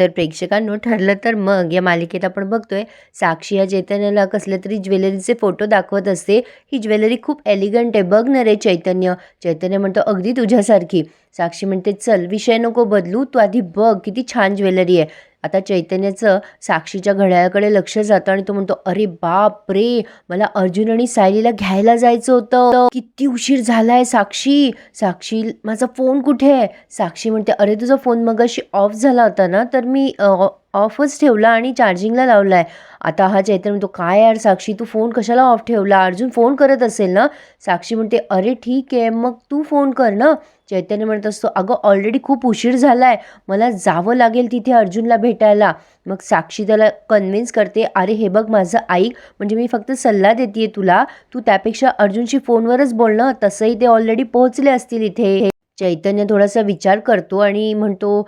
तर प्रेक्षकांनो ठरलं तर मग. या मालिकेत आपण बघतोय साक्षी या चैतन्याला कसले तरी ज्वेलरीचे फोटो दाखवत असते. ही ज्वेलरी खूप एलिगंट आहे. बघ ना रे चैतन्य. चैतन्य म्हणतो अगदी तुझ्यासारखी. साक्षी म्हणते चल विषय नको बदलू. तू आधी बघ किती छान ज्वेलरी आहे. आता चैतन्याचं साक्षीच्या घड्याळाकडे लक्ष जातं आणि तो म्हणतो अरे बाप रे मला अर्जुन आणि सायलीला घ्यायला जायचं होतं. किती उशीर झालाय साक्षी. साक्षी माझा फोन कुठे आहे? साक्षी म्हणते अरे तुझा फोन मगाशी ऑफ झाला होता ना तर मी अ, ऑफच ठेवला आणि चार्जिंगला लावला आहे आता हा चैतन्य म्हणतो काय यार साक्षी तू फोन कशाला ऑफ ठेवला? अर्जुन फोन करत असेल ना? साक्षी म्हणते अरे ठीक आहे मग तू फोन कर ना. चैतन्य म्हणत असतो अगं ऑलरेडी खूप उशीर झाला आहे मला जावं लागेल तिथे अर्जुनला भेटायला. मग साक्षी त्याला कन्व्हिन्स करते अरे हे बघ माझं ऐक म्हणजे मी फक्त सल्ला देते तुला. तू त्यापेक्षा अर्जुनशी फोनवरच बोलणं तसंही ते ऑलरेडी पोहोचले असतील इथे. चैतन्य थोडासा विचार करतो आणि म्हणतो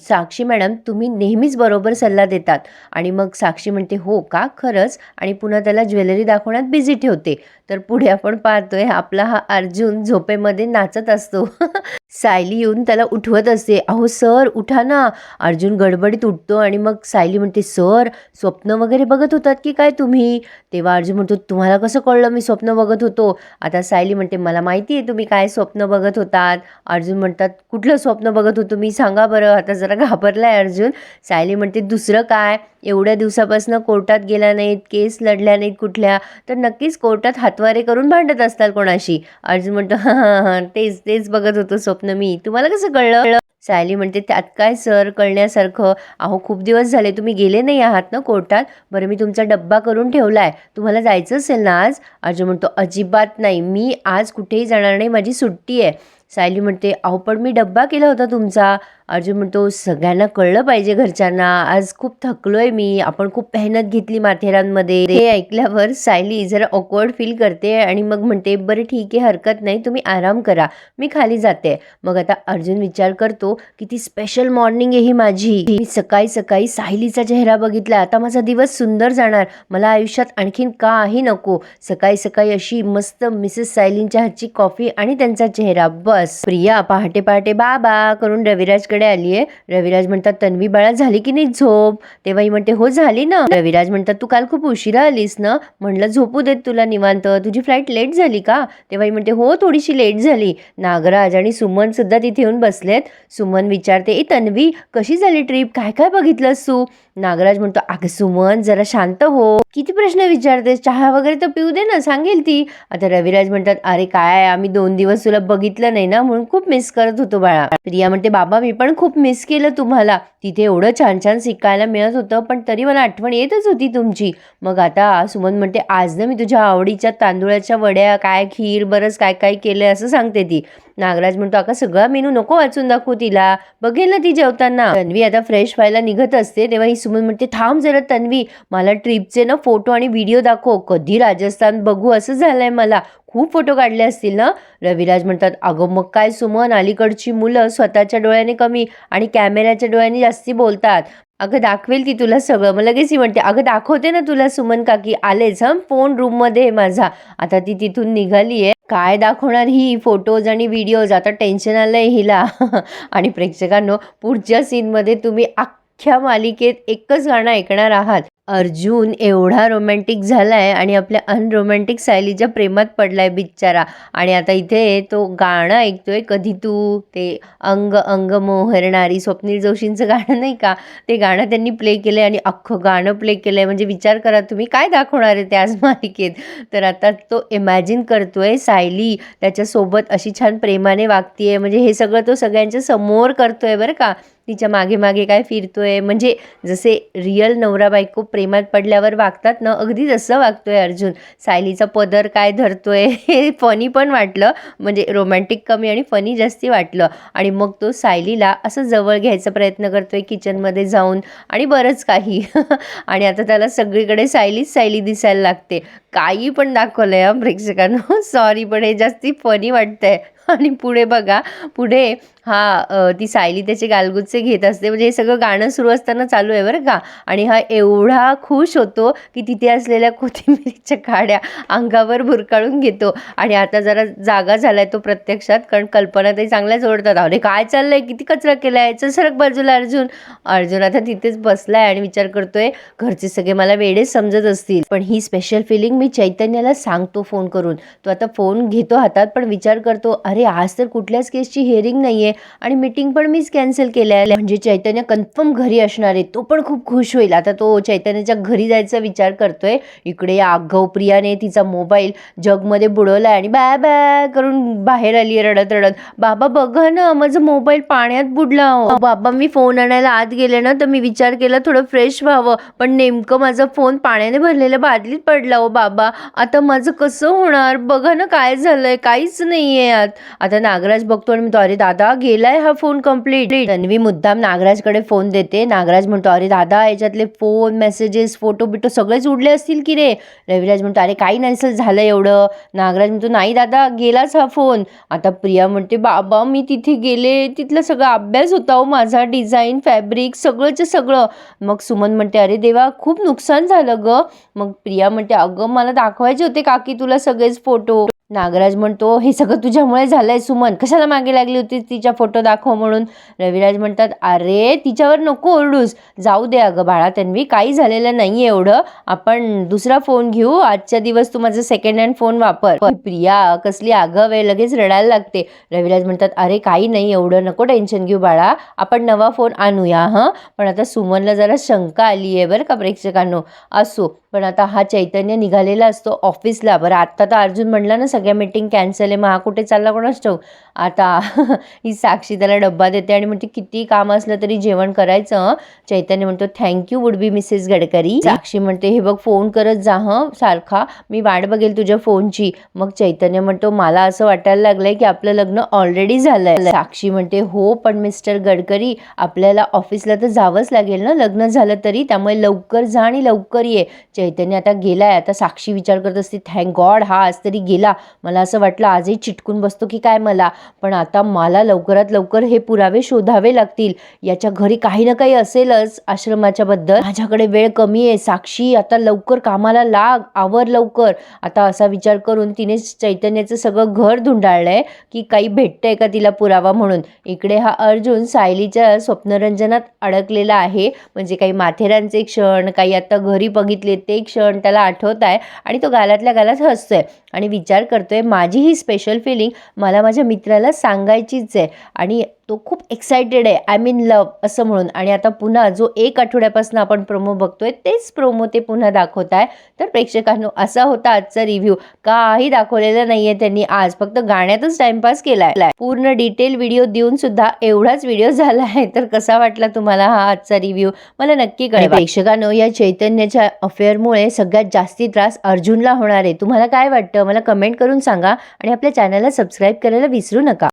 साक्षी मॅडम तुम्ही नेहमीच बरोबर सल्ला देतात. आणि मग साक्षी म्हणते हो का? खरंच? आणि पुन्हा त्याला ज्वेलरी दाखवण्यात बिझी ठेवते. तर पुढे आपण पाहतोय आपला हा अर्जुन झोपेमध्ये नाचत असतो. सायली येऊन त्याला उठवत असते. अहो सर उठा ना. अर्जुन गडबडीत उठतो आणि मग सायली म्हणते सर स्वप्न वगैरे बघत होतात की काय तुम्ही? तेव्हा अर्जुन म्हणतो तुम्हाला कसं कळलं मी स्वप्न बघत होतो? आता सायली म्हणते मला माहिती आहे तुम्ही काय स्वप्न बघत होतात. अर्जुन म्हणतात कुठलं स्वप्न बघत होतो मी? सांगा बरं. आता जरा घाबरला आहे अर्जुन. सायली म्हणते दुसरं काय? एवढ्या दिवसापासून कोर्टात गेल्या नाहीत केस लढल्या नाहीत कुठल्या तर नक्कीच कोर्टात हातवारे करून भांडत असतात कोणाशी? अर्जुन म्हणतो हां हां हां तेच तेच बघत होतो स्वप्न मी. तुम्हाला कसं कळलं? सायली म्हणते त्यात काय सर? कळण्यासारखं. अहो खूप दिवस झाले तुम्ही गेले नाही आहात ना कोर्टात? बरं मी तुमचा डब्बा करून ठेवला आहे तुम्हाला जायचं असेल ना आज? अर्जुन म्हणतो अजिबात नाही. मी आज कुठेही जाणार नाही. माझी सुट्टी आहे. सायली म्हणते अहो पण मी डब्बा केला होता तुमचा. अर्जुन म्हणतो सगळ्यांना कळलं पाहिजे घरच्यांना. आज खूप थकलोय मी. आपण खूप मेहनत घेतली माथेरानमध्ये. हे ऐकल्यावर सायली जरा ऑकवर्ड फील करते आणि मग म्हणते बरं ठीक आहे. हरकत नाही. तुम्ही आराम करा. मी खाली जाते. मग आता अर्जुन विचार करतो किती स्पेशल मॉर्निंग आहे ही माझी. मी सकाळी सकाळी सायलीचा चेहरा बघितला. आता माझा दिवस सुंदर जाणार. मला आयुष्यात आणखीन काही नको. सकाळी सकाळी अशी मस्त मिसेस सायलींच्या हातची कॉफी आणि त्यांचा चेहरा. बस. प्रिया पहाटे पहाटे बाबा करून रविराजकडे आली आहे रविराज म्हणतात तन्वी बाळा झाली की नाही झोप? तेव्हा ही म्हणते हो झाली ना. रविराज म्हणतात तू काल खूप उशिरा आलीस ना? म्हणलं झोपू देत तुला निवांत. तुझी फ्लाईट लेट झाली का? तेव्हा ही म्हणते हो थोडीशी लेट झाली. नागराज आणि सुमन सुद्धा तिथे येऊन बसलेत. सुमन विचारते ए तन्वी कशी झाली ट्रिप? काय काय बघितलंस तू? नागराज म्हणतो अगं सुमन जरा शांत हो. किती प्रश्न विचारतेस? चहा वगैरे तर पिऊ दे ना सांगेल ती. आता रविराज म्हणतात अरे काय आम्ही दोन दिवस तुला बघितलं नाही ना म्हणून खूप मिस करत होतो बाळा. प्रिया म्हणते बाबा मी पण खूप मिस केलं तुम्हाला. तिथे एवढं छान छान शिकायला मिळत होतं पण तरी मला आठवण येतच होती तुमची. मग आता सुमन म्हणते आज ना मी तुझ्या आवडीच्या तांदुळाच्या वड्या काय खीर बरंच काय काय केलंय असं सांगते ती. नागराज म्हणतो आका सगळा मेनू नको वाचून दाखवू तिला. बघेल ना ती जेवताना. तन्वी आता फ्रेश व्हायला निघत असते तेव्हा ही सुमन म्हणते थांब जरा तन्वी मला ट्रिपचे ना फोटो आणि व्हिडिओ दाखव. कधी राजस्थान बघू असं झालंय मला. खूप फोटो काढले असतील ना? रविराज म्हणतात अगं मग काय सुमन? अलीकडची मुलं स्वतःच्या डोळ्याने कमी आणि कॅमेऱ्याच्या डोळ्याने जास्ती बोलतात. अगं दाखवेल ती तुला सगळं. मग लगेच ही म्हणते अगं दाखवते ना तुला सुमन काकी. आलेच हं? फोन रूममध्ये माझा. आता ती तिथून निघाली आहे काय दाखवणार ही फोटोज आणि व्हिडिओज आता टेन्शन आलंय हिला. आणि प्रेक्षकांनो पुढच्या सीनमध्ये तुम्ही अख्ख्या मालिकेत एकच गाणं ऐकणार आहात. अर्जुन एवढा रोमॅन्टिक आहे आणि आपल्या अनरोमॅन्टिक सायलीच्या प्रेमात पडला आहे बिचारा आणि आता इथे तो गाणं ऐकतोय कधी तू ते अंग अंग मोहरणारी स्वप्नील जोशींचं गाणं नाही का? ते गाणं त्यांनी प्ले केलं आहे आणि अख्खं गाणं प्ले केलं आहे म्हणजे विचार करा तुम्ही काय दाखवणार आहे त्या आज मालिकेत? तर आता तो इमॅजिन करतोय सायली त्याच्यासोबत अशी छान प्रेमाने वागतीये. म्हणजे हे सगळं तो सगळ्यांच्या समोर करतोय बरं का? तिच्यामागे मागे काय फिरतोय? म्हणजे जसे रिअल नवरा बायको प्रेम प्रेमात पडल्यावर वागतात ना अगदी जसं वागतोय अर्जुन. सायलीचा पदर काय धरतोय हे फनी पण वाटलं. म्हणजे रोमॅन्टिक कमी आणि फनी जास्ती वाटलं. आणि मग तो सायलीला असं जवळ घ्यायचा प्रयत्न करतोय किचनमध्ये जाऊन आणि बरंच काही. आणि आता त्याला सगळीकडे सायलीच सायली दिसायला लागते. काही पण दाखवलंय हा प्रेक्षकांना. सॉरी पण हे जास्ती फनी वाटतंय. आणि पुढे बघा पुढे हा ती सायली त्याचे गालगुच्चे घेत असते. म्हणजे हे सगळं गाणं सुरू असताना चालू आहे बरं का. आणि हा एवढा खुश होतो की तिथे असलेल्या कोथिंबिरीच्या काड्या अंगावर भुरकाळून घेतो. आणि आता जरा जागा झालाय तो प्रत्यक्षात कारण कल्पना तरी चांगल्याच ओढतात. अरे काय चाललंय? किती कचरा केलाय? चल सरक बाजूला अर्जुन. अर्जुन आता तिथेच बसलाय आणि विचार करतोय घरचे सगळे मला वेळेस समजत असतील. पण ही स्पेशल फिलिंग मी चैतन्याला सांगतो फोन करून. तो आता फोन घेतो हातात पण विचार करतो अरे आज तर कुठल्याच केसची हिअरिंग नाहीये. आणि मीटिंग पण मीच कॅन्सल केल्या आहे. म्हणजे चैतन्य कन्फर्म घरी असणार आहे. तो पण खूप खुश होईल. आता तो चैतन्याच्या घरी जायचा विचार करतोय. इकडे या आगाऊ प्रियाने तिचा मोबाईल जगमध्ये बुडवलाय आणि बॅ बॅ करून बाहेर आली रडत रडत. बाबा बघा ना माझा मोबाईल पाण्यात बुडला हो. बाबा मी फोन आणायला आत गेले ना तर मी विचार केला थोडं फ्रेश व्हावं. पण नेमकं माझा फोन पाण्याने भरलेल्या बादलीत पडला हो बाबा. आता माझं कसं होणार? बघा ना काय झालंय? काहीच नाहीये यात. आता नागराज बघतो आणि म्हणतो अरे दादा गेलाय हा फोन कंप्लीट तन्वी मुद्दाम नागराजकडे फोन देते. नागराज म्हणतो अरे दादा याच्यातले फोन मेसेजेस फोटो बिटो सगळेच उडले असतील की रे? रविराज म्हणतो अरे काही नसेल झालं एवढं. नागराज म्हणतो नाही दादा गेलाच हा फोन आता प्रिया म्हणते बाबा मी तिथे गेले तिथला सगळा अभ्यास होता हो माझा डिझाईन फॅब्रिक सगळंच सगळं. मग सुमन म्हणते अरे देवा खूप नुकसान झालं ग. मग प्रिया म्हणते अगं मला दाखवायचे होते काकी तुला सगळेच फोटो नागराज म्हणतो हे सगळं तुझ्यामुळे झालंय सुमन. कशाला मागे लागली होती तिच्या फोटो दाखव म्हणून? रविराज म्हणतात अरे तिच्यावर नको ओरडूस. जाऊ दे अगं बाळा तन्वी काही झालेलं नाही एवढं. आपण दुसरा फोन घेऊ. आजच्या दिवस तू माझा सेकंड हँड फोन वापर. प्रिया कसली आगाव आहे. लगेच रडायला लागते. रविराज म्हणतात अरे काही नाही एवढं. नको टेन्शन घेऊ बाळा. आपण नवा फोन आणूया हां? पण आता सुमनला जरा शंका आली आहे बरं का प्रेक्षकांनो. असो. पण आता हा चैतन्य निघालेला असतो ऑफिसला. बरं आत्ता तर अर्जुन म्हणला ना सगळ्या मीटिंग कॅन्सल आहे मग हा कुठे चालला कोणाच ठेवू आता ही साक्षी त्याला डब्बा देते आणि म्हणते किती काम असलं तरी जेवण करायचं चैतन्य म्हणतो thank you would be Mrs Gadkari Sakshi म्हणते हे बघ फोन करत जा हं सारखा. मी वाट बघेल तुझ्या फोनची मग चैतन्य म्हणतो मला असं वाटायला लागलंय की आपलं लग्न ऑलरेडी झालंय. साक्षी म्हणते हो पण मिस्टर गडकरी आपल्याला ऑफिसला तर जावंच लागेल ना लग्न झालं तरी. त्यामुळे लवकर जा आणि लवकर ये. चैतन्य आता गेलाय. आता साक्षी विचार करत असते थँक गॉड हा आज तरी गेला. मला असं वाटलं आजही चिटकून बसतो की काय मला? पण आता मला लवकरात लवकर हे पुरावे शोधावे लागतील. याच्या घरी काही ना काही असेलच आश्रमाच्या बद्दल माझ्याकडे वेळ कमी आहे. साक्षी आता लवकर कामाला लाग. आवर लवकर. आता असा विचार करून तिने चैतन्याचं सगळं घर धुंडाळलंय की काही भेटतंय का तिला पुरावा म्हणून. इकडे हा अर्जुन सायलीच्या स्वप्नरंजनात अडकलेला आहे. म्हणजे काही माथेरानचे क्षण काही आता घरी बघितले ते क्षण त्याला आठवत आहे आणि तो गालातल्या गालात हसतोय. आणि विचार करतोय माझी ही स्पेशल फिलिंग मला माझ्या मित्राला सांगायचीच आहे आणि तो खूप एक्सायटेड आहे. आय मीन लव असं म्हणून. आणि आता पुन्हा जो एक आठवड्यापासून आपण प्रोमो बघतोय तेच प्रोमो ते पुन्हा दाखवत आहे तर प्रेक्षकांनो असा होता आजचा रिव्ह्यू काही दाखवलेला नाही आहे त्यांनी. आज फक्त गाण्यातच टाइमपास केलाय. पूर्ण डिटेल व्हिडिओ देऊन सुद्धा एवढाच व्हिडिओ झाला आहे. तर कसा वाटला तुम्हाला हा आजचा रिव्ह्यू मला नक्की कळेल प्रेक्षकांनो या चैतन्याच्या अफेअर अफेअरमुळे सगळ्यात जास्ती त्रास अर्जुनला होणार आहे. तुम्हाला काय वाटतं? मला कमेंट करून सांगा आणि आपल्या चॅनलला सबस्क्राईब करायला विसरू नका.